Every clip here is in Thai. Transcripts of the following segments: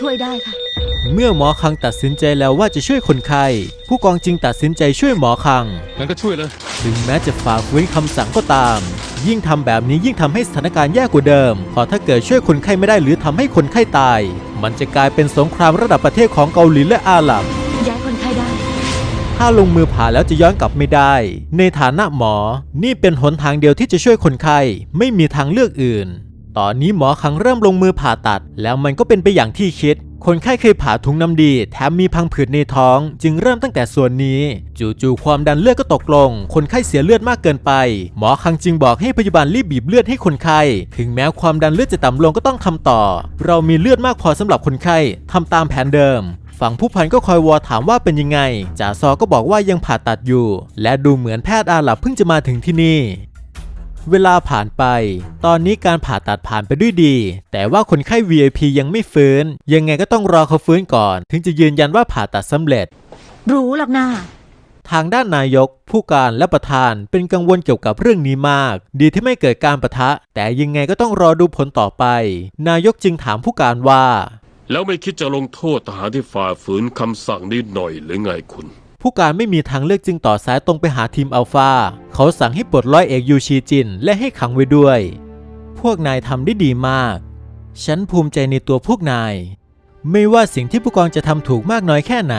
ช่วยได้ค่ะ เมื่อหมอคังตัดสินใจแล้วว่าจะช่วยคนไข้ ผู้กองจึงตัดสินใจช่วยหมอคัง งั้นก็ช่วยเลย ถึงแม้จะฝ่าฝืนคำสั่งก็ตาม ยิ่งทำแบบนี้ยิ่งทำให้สถานการณ์แย่กว่าเดิมเพราะถ้าเกิดช่วยคนไข้ไม่ได้หรือทำให้คนไข้ตาย มันจะกลายเป็นสงครามระดับประเทศของเกาหลีและอาหรับ ย้ายคนไข้ได้ ถ้าลงมือผ่าแล้วจะย้อนกลับไม่ได้ ในฐานะหมอ นี่เป็นหนทางเดียวที่จะช่วยคนไข้ ไม่มีทางเลือกอื่น ตอนนี้หมอคังเริ่มลงมือผ่าตัด แล้วมันก็เป็นไปอย่างที่คิด คนไข้เคยผ่าถุงน้ำดี แถมมีพังผืดในท้อง จึงเริ่มตั้งแต่ส่วนนี้ จู่ๆความดันเลือดก็ตกลง คนไข้เสียเลือดมากเกินไป หมอคังจึงบอกให้พยาบาลรีบบีบเลือดให้คนไข้ ถึงแม้ความดันเลือดจะต่ำลงก็ต้องทำต่อ เรามีเลือดมากพอสำหรับคนไข้ทำตามแผนเดิมฝั่งผู้พันก็คอยวอถามว่าเป็นยังไงจ่าซอก็บอกว่ายังผ่าตัดอยู่ และดูเหมือนแพทย์อาหรับเพิ่งจะมาถึงที่นี่ เวลาผ่านไป ตอนนี้การผ่าตัดผ่านไปด้วยดี แต่ว่าคนไข้ VIP ยังไม่ฟื้น ยังไงก็ต้องรอเขาฟื้นก่อน ถึงจะยืนยันว่าผ่าตัดสำเร็จ รู้หรอกนาทางด้านนายก ผู้การและประธานเป็นกังวลเกี่ยวกับเรื่องนี้มาก ดีที่ไม่เกิดการประทะ แต่ยังไงก็ต้องรอดูผลต่อไป นายกจึงถามผู้การว่า แล้วไม่คิดจะลงโทษทหารที่ฝ่าฝืนคำสั่งนี้หน่อยหรือไงคุณ ผู้การไม่มีทางเลือกจึงต่อสายตรงไปหาทีมอัลฟาเขาสั่งให้ปลดร้อยเอกยูชีจิน และให้ขังไว้ด้วย พวกนายทำได้ดีมาก ฉันภูมิใจในตัวพวกนาย ไม่ว่าสิ่งที่ผู้กองจะทำถูกมากน้อยแค่ไหน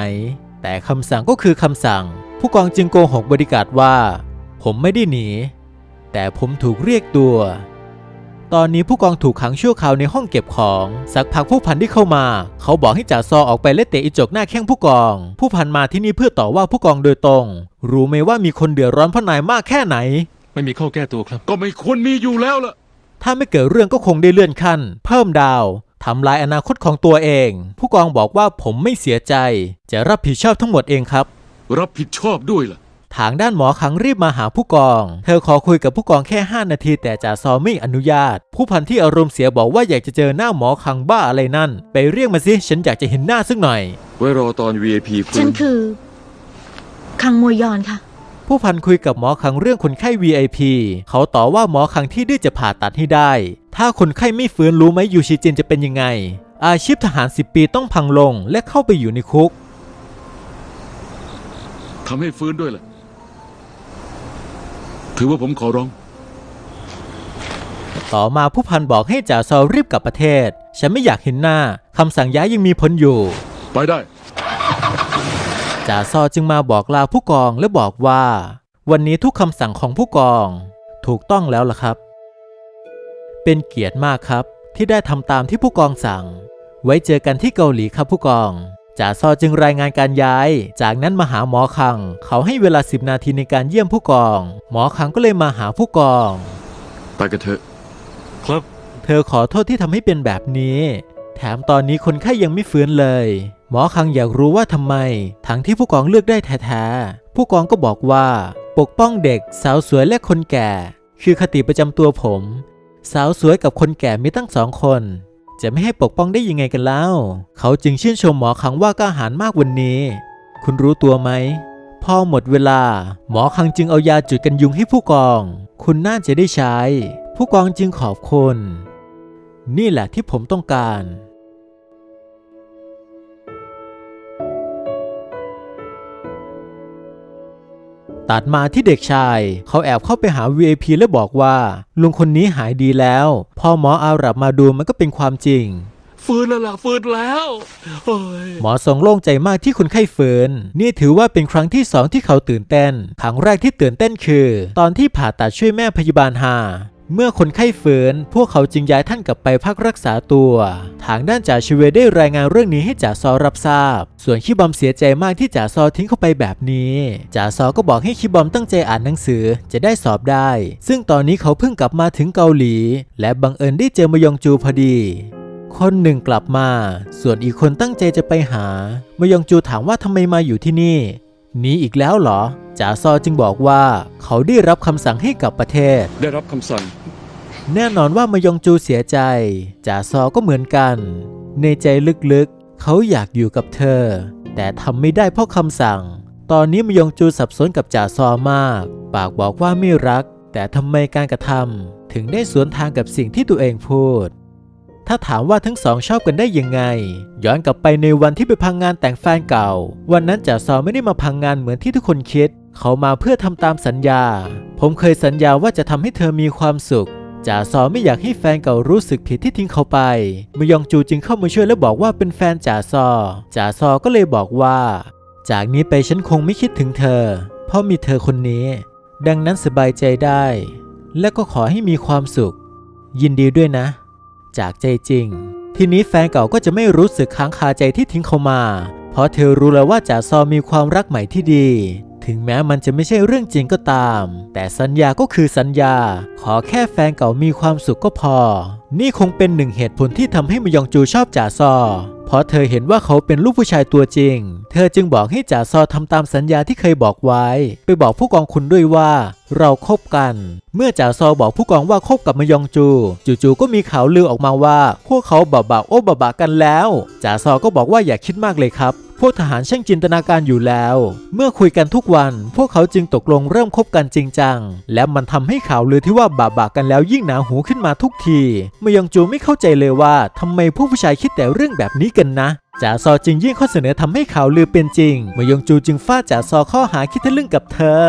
แต่คำสั่งก็คือคำสั่ง ผู้กองจึงโกหกบริการว่า ผมไม่ได้หนี แต่ผมถูกเรียกตัว ตอนนี้ผู้กองถูกขังชั่วคราวในห้องเก็บของ สักพักผู้พันที่เข้ามา เขาบอกให้จ่าซอออกไปและเตะอีจกหน้าแข้งผู้กอง ผู้พันมาที่นี่เพื่อต่อว่าผู้กองโดยตรง รู้ไหมว่ามีคนเดือดร้อนเพราะนายมากแค่ไหน ไม่มีข้อแก้ตัวครับ ก็ไม่ควรมีอยู่แล้วล่ะ ถ้าไม่เกิดเรื่องก็คงได้เลื่อนขั้น เพิ่มดาวทำลายอนาคตของตัวเอง ผู้กองบอกว่าผมไม่เสียใจ จะรับผิดชอบทั้งหมดเองครับ รับผิดชอบด้วยล่ะ ทางด้านหมอขังรีบมาหาผู้กอง เธอขอคุยกับผู้กองแค่ 5 นาที แต่จ่าซอไม่อนุญาต ผู้พันที่อารมณ์เสียบอกว่าอยากจะเจอหน้าหมอขังบ้าอะไรนั่น ไปเรียกมาสิ ฉันอยากจะเห็นหน้าสักหน่อย ไว้รอตอน VIP ฟื้ฉันนคือ คังมวยยอนค่ะ ผู้พันคุยกับหมอขังเรื่องคนไข้ VIP เขาต่อว่าหมอขังที่ดื้อจะผ่าตัดให้ได้ ถ้าคนไข้ไม่ฟื้นรู้ไหมยูชิจินจะเป็นยังไง อาชีพทหาร 10 ปีต้องพังลงและเข้าไปอยู่ในคุก ทำให้ฟื้นด้วยล่ะ ถือว่าผมขอร้อง ต่อมาผู้พันบอกให้จ่าซอรีบกลับประเทศ ฉันไม่อยากเห็นหน้าคำสั่งย้ายยังมีผลอยู่ ไปได้ จ่าซอจึงมาบอกลาผู้กองและบอกว่า วันนี้ทุกคำสั่งของผู้กอง ถูกต้องแล้วล่ะครับ เป็นเกียรติมากครับที่ได้ทำตามที่ผู้กองสั่ง ไว้เจอกันที่เกาหลีครับผู้กอง จ่าซอจึงรายงานการย้าย จากนั้นมาหาหมอคัง เขาให้เวลา 10 นาทีในการเยี่ยมผู้กอง หมอคังก็เลยมาหาผู้กอง ไปกันเถอะ ครับ เธอขอโทษที่ทำให้เป็นแบบนี้ แถมตอนนี้คนไข้ยังไม่ฟื้นเลย หมอคังอยากรู้ว่าทำไม ทั้งที่ผู้กองเลือกได้แท้ๆ ผู้กองก็บอกว่า ปกป้องเด็กสาวสวยและคนแก่ คือคติประจำตัวผม สาวสวยกับคนแก่มีตั้งสองคน จะไม่ให้ปกป้องได้ยังไงกันเล่าเขาจึงชื่นชมหมอคังว่ากล้าหาญมากวันนี้ คุณรู้ตัวไหม พอหมดเวลา หมอคังจึงเอายาจุดกันยุงให้ผู้กอง คุณน่าจะได้ใช้ ผู้กองจึงขอบคุณ นี่แหละที่ผมต้องการ ตัดมาที่เด็กชาย เขาแอบเข้าไปหา VIP และบอกว่าลุงคนนี้หายดีแล้ว พอหมออาหรับมาดูมันก็เป็นความจริงฟื้นแล้วล่ะฟื้นแล้วโอ้ยหมอทรงโล่งใจมากที่คนไข้ฟื้น นี่ถือว่าเป็นครั้งที่สองที่เขาตื่นเต้น ครั้งแรกที่ตื่นเต้นคือ ตอนที่ผ่าตัดช่วยแม่พยาบาลหา เมื่อคนไข้ฟื้นพวกเขาจึงย้ายท่านกลับไปพักรักษาตัว ทางด้านจ่าชเวได้รายงานเรื่องนี้ให้จ่าซอรับทราบ ส่วนคิบอมเสียใจมากที่จ่าซอทิ้งเขาไปแบบนี้ จ่าซอก็บอกให้คิบอมตั้งใจอ่านหนังสือจะได้สอบได้ ซึ่งตอนนี้เขาเพิ่งกลับมาถึงเกาหลี และบังเอิญได้เจอมยองจูพอดีคนหนึ่งกลับมา ส่วนอีกคนตั้งใจจะไปหามยองจูถามว่าทำไมมาอยู่ที่นี่ นีอีกแล้วเหรอจ่าซอจึงบอกว่าเขาได้รับคำสั่งให้กลับประเทศ ได้รับคำสั่ง แน่นอนว่ามยองจูเสียใจจ่าซอก็เหมือนกัน ในใจลึกๆ เขาอยากอยู่กับเธอ แต่ทำไม่ได้เพราะคำสั่ง ตอนนี้มยองจูสับสนกับจ่าซอมาก ปากบอกว่าไม่รัก แต่ทำไมการกระทำถึงได้สวนทางกับสิ่งที่ตัวเองพูด ถ้าถามว่าทั้งสองชอบกันได้ยังไง ย้อนกลับไปในวันที่ไปพังงานแต่งแฟนเก่า วันนั้นจ่าซอไม่ได้มาพังงานเหมือนที่ทุกคนคิด เขามาเพื่อทำตามสัญญา ผมเคยสัญญาว่าจะทำให้เธอมีความสุขจ่าซอไม่อยากให้แฟนเก่ารู้สึกผิดที่ทิ้งเขาไปมยองจูจึงเข้ามาช่วยและบอกว่าเป็นแฟนจ่าซอจ่าซอก็เลยบอกว่า จากนี้ไปฉันคงไม่คิดถึงเธอ เพราะมีเธอคนนี้ ดังนั้นสบายใจได้ และก็ขอให้มีความสุข ยินดีด้วยนะ จากใจจริง ทีนี้แฟนเก่าก็จะไม่รู้สึกค้างคาใจที่ทิ้งเขามา เพราะเธอรู้แล้วว่าจ่าซอมีความรักใหม่ที่ดี ถึงแม้มันจะไม่ใช่เรื่องจริงก็ตาม แต่สัญญาก็คือสัญญา ขอแค่แฟนเก่ามีความสุขก็พอ นี่คงเป็นหนึ่งเหตุผลที่ทำให้มยองจูชอบจ่าซอ เพราะเธอเห็นว่าเขาเป็นลูกผู้ชายตัวจริง เธอจึงบอกให้จ่าซอทำตามสัญญาที่เคยบอกไว้ ไปบอกผู้กองคุณด้วยว่า เราคบกัน เมื่อจ่าซอบอกผู้กองว่าคบกับมยองจู จู่ๆก็มีข่าวลือออกมาว่า พวกเขาบาบาโอ้บาบากันแล้วจ่าซอก็บอกว่าอย่าคิดมากเลยครับพวกทหารช่างจินตนาการอยู่แล้ว เมื่อคุยกันทุกวัน พวกเขาจึงตกลงเริ่มคบกันจริงจัง และมันทำให้ข่าวลือที่ว่าบาบากันแล้วยิ่งหนาหูขึ้นมาทุกทีมยองจูไม่เข้าใจเลยว่าทำไมพวกผู้ชายคิดแต่เรื่องแบบนี้กันนะจ่าซอจึงยื่นข้อเสนอทำให้ข่าวลือเป็นจริงมยองจูจึงฟาดจ่าซอข้อหาคิดทะลึ่งกับเธอ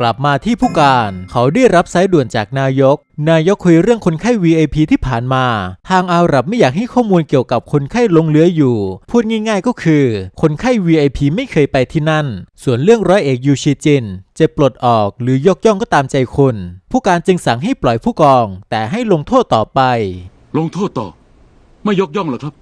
กลับมาที่ผู้การ เขาได้รับสายด่วนจากนายก นายกคุยเรื่องคนไข้ VIP ที่ผ่านมา ทางอาหรับไม่อยากให้ข้อมูลเกี่ยวกับคนไข้ลงเหลืออยู่ พูดง่ายๆก็คือ คนไข้ VIP ไม่เคยไปที่นั่น ส่วนเรื่องร้อยเอกยูชิจินจะปลดออกหรือยกย่องก็ตามใจคุณผู้การจึงสั่งให้ปล่อยผู้กอง แต่ให้ลงโทษต่อไป ลงโทษต่อ ไม่ยกย่องหรอครับ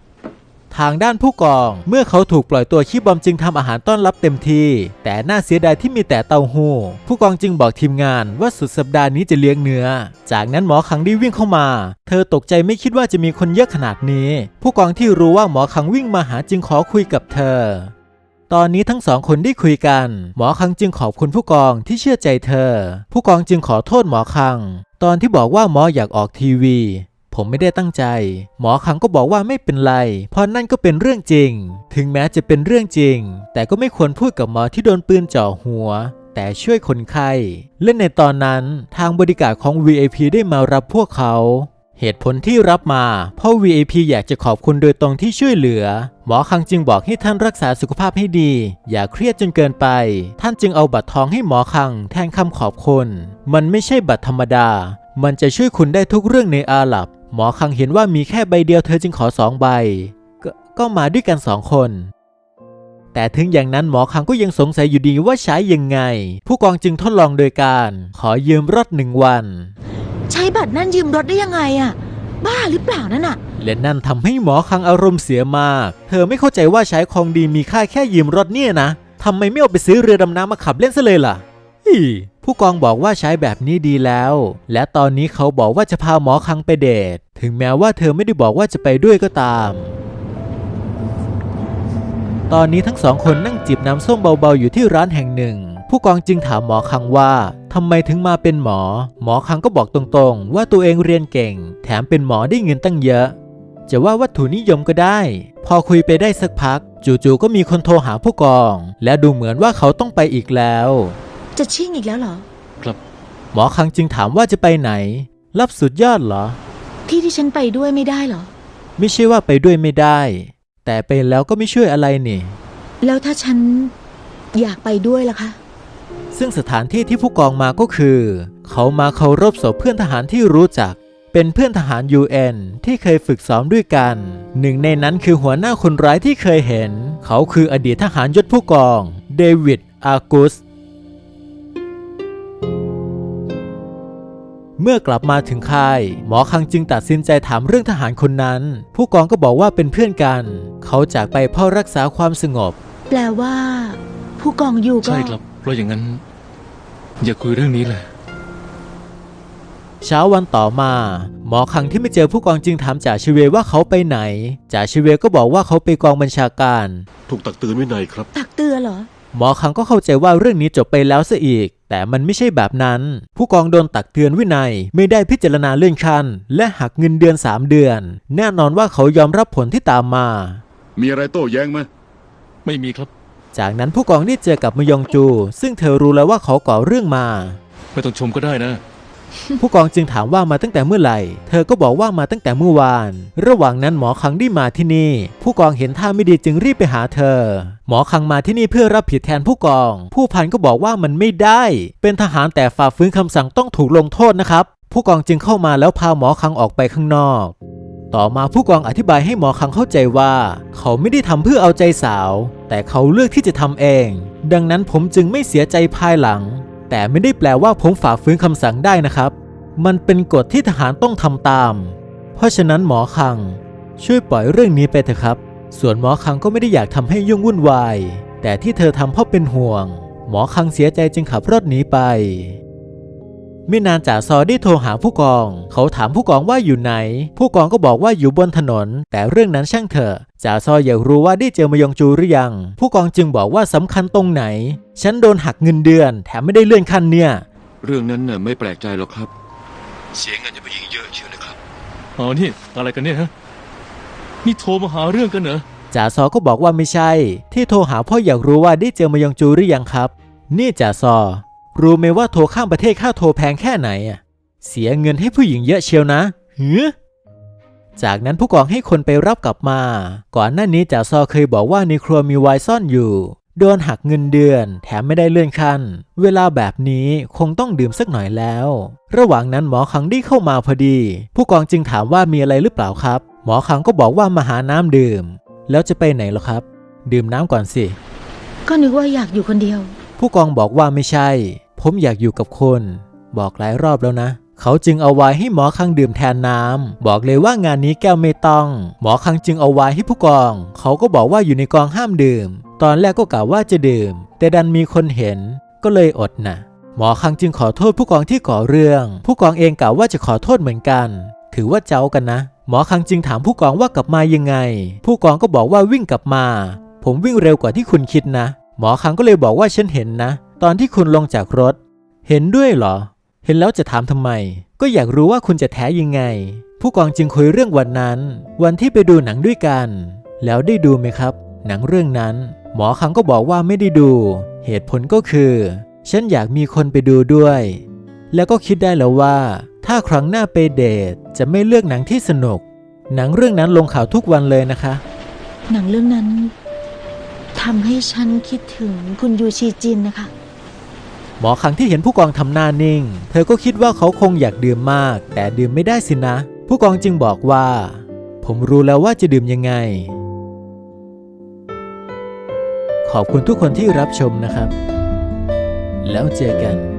ทางด้านผู้กอง เมื่อเขาถูกปล่อยตัวคีบอมจึงทำอาหารต้อนรับเต็มที่ แต่น่าเสียดายที่มีแต่เต้าหู้ ผู้กองจึงบอกทีมงานว่าสุดสัปดาห์นี้จะเลี้ยงเนื้อ จากนั้นหมอขังได้วิ่งเข้ามา เธอตกใจไม่คิดว่าจะมีคนเยอะขนาดนี้ ผู้กองที่รู้ว่าหมอขังวิ่งมาหาจึงขอคุยกับเธอตอนนี้ทั้งสองคนได้คุยกัน หมอคังจึงขอบคุณผู้กองที่เชื่อใจเธอ ผู้กองจึงขอโทษหมอคัง ตอนที่บอกว่าหมออยากออกทีวี ผมไม่ได้ตั้งใจ หมอคังก็บอกว่าไม่เป็นไร เพราะนั่นก็เป็นเรื่องจริง ถึงแม้จะเป็นเรื่องจริง แต่ก็ไม่ควรพูดกับหมอที่โดนปืนเจ่อหัว แต่ช่วยคนไข้และในตอนนั้นทางบริการของ VIP ได้มารับพวกเขาเหตุผลที่รับมา เพราะ VIP อยากจะขอบคุณโดยตรงที่ช่วยเหลือ หมอคังจึงบอกให้ท่านรักษาสุขภาพให้ดี อย่าเครียดจนเกินไป ท่านจึงเอาบัตรทองให้หมอคังแทนคำขอบคุณ มันไม่ใช่บัตรธรรมดา มันจะช่วยคุณได้ทุกเรื่องในอาหรับ หมอคังเห็นว่ามีแค่ใบเดียวเธอจึงขอสองใบก็ก็มาด้วยกันสองคน แต่ถึงอย่างนั้นหมอคังก็ยังสงสัยอยู่ดีว่าใช้ยังไง ผู้กองจึงทดลองโดยการ ขอยืมรถหนึ่งวัน ใช้บัตรนั่นยืมรถได้ยังไงอะบ้าหรือเปล่านั่นอะและนั่นทำให้หมอคังอารมณ์เสียมาก เธอไม่เข้าใจว่าใช้ของดีมีค่าแค่ยืมรถเนี่ยนะทำไมไม่เอาไปซื้อเรือดำน้ำมาขับเล่นซะเลยล่ะอี ผู้กองบอกว่าใช้แบบนี้ดีแล้ว และตอนนี้เขาบอกว่าจะพาหมอคังไปเดท ถึงแม้ว่าเธอไม่ได้บอกว่าจะไปด้วยก็ตาม ตอนนี้ทั้งสองคนนั่งจิบน้ำส้มเบาๆอยู่ที่ร้านแห่งหนึ่ง ผู้กองจึงถามหมอคังว่าทำไมถึงมาเป็นหมอ หมอคังก็บอกตรงๆ ว่าตัวเองเรียนเก่ง แถมเป็นหมอได้เงินตั้งเยอะ จะว่าวัตถุนิยมก็ได้ พอคุยไปได้สักพัก จู่ๆก็มีคนโทรหาผู้กอง และดูเหมือนว่าเขาต้องไปอีกแล้ว จะชิ่งอีกแล้วเหรอ หมอคังจึงถามว่าจะไปไหน รับสุดยอดเหรอ ที่ที่ฉันไปด้วยไม่ได้เหรอ ไม่ใช่ว่าไปด้วยไม่ได้ แต่ไปแล้วก็ไม่ช่วยอะไรนี่ แล้วถ้าฉันอยากไปด้วยล่ะคะ ซึ่งสถานที่ที่ผู้กองมาก็คือ เขามาเคารพศพเพื่อนทหารที่รู้จัก เป็นเพื่อนทหาร UN ที่เคยฝึกซ้อมด้วยกัน หนึ่งในนั้นคือหัวหน้าคนร้ายที่เคยเห็น เขาคืออดีตทหารยศผู้กอง เดวิดอากุส เมื่อกลับมาถึงค่าย หมอคังจึงตัดสินใจถามเรื่องทหารคนนั้น ผู้กองก็บอกว่าเป็นเพื่อนกัน เขาจากไปเพื่อรักษาความสงบ แปลว่า ผู้กองอยู่ก็ ใช่ครับ เพราะอย่างนั้น อย่าคุยเรื่องนี้เลย เช้าวันต่อมา หมอคังที่ไม่เจอผู้กองจึงถามจ่าชิเวว่าเขาไปไหนจ่าชิเวก็บอกว่าเขาไปกองบัญชาการ ถูกตักเตือนวินัยครับ ตักเตือนเหรอ หมอคังก็เข้าใจว่าเรื่องนี้จบไปแล้วซะอีก แต่มันไม่ใช่แบบนั้น ผู้กองโดนตักเตือนวินัย ไม่ได้พิจารณาเลื่อนขั้น และหักเงินเดือน 3 เดือน แน่นอนว่าเขายอมรับผลที่ตามมา มีอะไรโต้แย้งไหมไม่มีครับ จากนั้นผู้กองได้เจอกับมยองจู ซึ่งเธอรู้แล้วว่าเขาก่อเรื่องมา ไม่ต้องชมก็ได้นะ ผู้กองจึงถามว่ามาตั้งแต่เมื่อไหร่ เธอก็บอกว่ามาตั้งแต่เมื่อวาน ระหว่างนั้นหมอคังได้มาที่นี่ ผู้กองเห็นท่าไม่ดีจึงรีบไปหาเธอ หมอคังมาที่นี่เพื่อรับผิดแทนผู้กอง ผู้พันก็บอกว่ามันไม่ได้ เป็นทหารแต่ฝ่าฝืนคำสั่งต้องถูกลงโทษนะครับ ผู้กองจึงเข้ามาแล้วพาหมอคังออกไปข้างนอกต่อมาผู้กองอธิบายให้หมอคังเข้าใจว่า เขาไม่ได้ทำเพื่อเอาใจสาว แต่เขาเลือกที่จะทำเอง ดังนั้นผมจึงไม่เสียใจภายหลัง แต่ไม่ได้แปลว่าผมฝ่าฝืนคำสั่งได้นะครับ มันเป็นกฎที่ทหารต้องทำตาม เพราะฉะนั้นหมอคัง ช่วยปล่อยเรื่องนี้ไปเถอะครับ ส่วนหมอคังก็ไม่ได้อยากทำให้ยุ่งวุ่นวาย แต่ที่เธอทำเพราะเป็นห่วง หมอคังเสียใจจึงขับรถหนีไป ไม่นานจ่าซอได้โทรหาผู้กอง เขาถามผู้กองว่าอยู่ไหน ผู้กองก็บอกว่าอยู่บนถนน แต่เรื่องนั้นช่างเถอะจ่าซออยากรู้ว่าได้เจอมายองจูหรือยัง ผู้กองจึงบอกว่าสำคัญตรงไหน ฉันโดนหักเงินเดือน แถมไม่ได้เลื่อนขั้นเนี่ย เรื่องนั้นน่ะไม่แปลกใจหรอกครับ เสียเงินจะไปยิงเยอะเชียวนะครับอ๋อนี่อะไรกันเนี่ยฮะนี่โทรมาหาเรื่องกันเหรอจ่าซอก็บอกว่าไม่ใช่ ที่โทรหาเพ่ออยากรู้ว่าได้เจอมายองจูหรือยังครับ นี่จ่าซอ รู้ไหมว่าโทรข้ามประเทศค่าโทรแพงแค่ไหนอะ เสียเงินให้ผู้หญิงเยอะเชียวนะหือจากนั้นผู้กองให้คนไปรับกลับมา ก่อนหน้านี้จ่าซอเคยบอกว่าในครัวมีไวน์ซ่อนอยู่ โดนหักเงินเดือน แถมไม่ได้เลื่อนขั้น เวลาแบบนี้คงต้องดื่มสักหน่อยแล้ว ระหว่างนั้นหมอคังได้เข้ามาพอดี ผู้กองจึงถามว่ามีอะไรหรือเปล่าครับ หมอคังก็บอกว่ามาหาน้ำดื่ม แล้วจะไปไหนเหรอครับ ดื่มน้ำก่อนสิ ก็นึกว่าอยากอยู่คนเดียว ผู้กองบอกว่าไม่ใช่ ผมอยากอยู่กับคน บอกหลายรอบแล้วนะ เขาจึงเอาไว้ให้หมอคังดื่มแทนน้ำ บอกเลยว่างานนี้แก้วไม่ต้อง หมอคังจึงเอาไว้ให้ผู้กอง เขาก็บอกว่าอยู่ในกองห้ามดื่ม ตอนแรกก็กะว่าจะดื่ม แต่ดันมีคนเห็น ก็เลยอดนะหมอคังจึงขอโทษผู้กองที่ก่อเรื่อง ผู้กองเองกะว่าจะขอโทษเหมือนกัน ถือว่าเจ้ากันนะ หมอคังจึงถามผู้กองว่ากลับมายังไง ผู้กองก็บอกว่าวิ่งกลับมา ผมวิ่งเร็วกว่าที่คุณคิดนะ หมอคังก็เลยบอกว่าฉันเห็นนะ ตอนที่คุณลงจากรถ เห็นด้วยเหรอ เห็นแล้วจะถามทำไม ก็อยากรู้ว่าคุณจะแท้ยังไง ผู้กองจึงคุยเรื่องวันนั้น วันที่ไปดูหนังด้วยกัน แล้วได้ดูไหมครับ หนังเรื่องนั้น หมอคังก็บอกว่าไม่ได้ดู เหตุผลก็คือ ฉันอยากมีคนไปดูด้วย แล้วก็คิดได้แล้วว่า ถ้าครั้งหน้าไปเดทจะไม่เลือกหนังที่สนุก หนังเรื่องนั้นลงข่าวทุกวันเลยนะคะ หนังเรื่องนั้นทำให้ฉันคิดถึงคุณยูชีจินนะคะ หมอคังที่เห็นผู้กองทำหน้านิ่ง เธอก็คิดว่าเขาคงอยากดื่มมาก แต่ดื่มไม่ได้สินะ ผู้กองจึงบอกว่า ผมรู้แล้วว่าจะดื่มยังไง ขอบคุณทุกคนที่รับชมนะครับ แล้วเจอกัน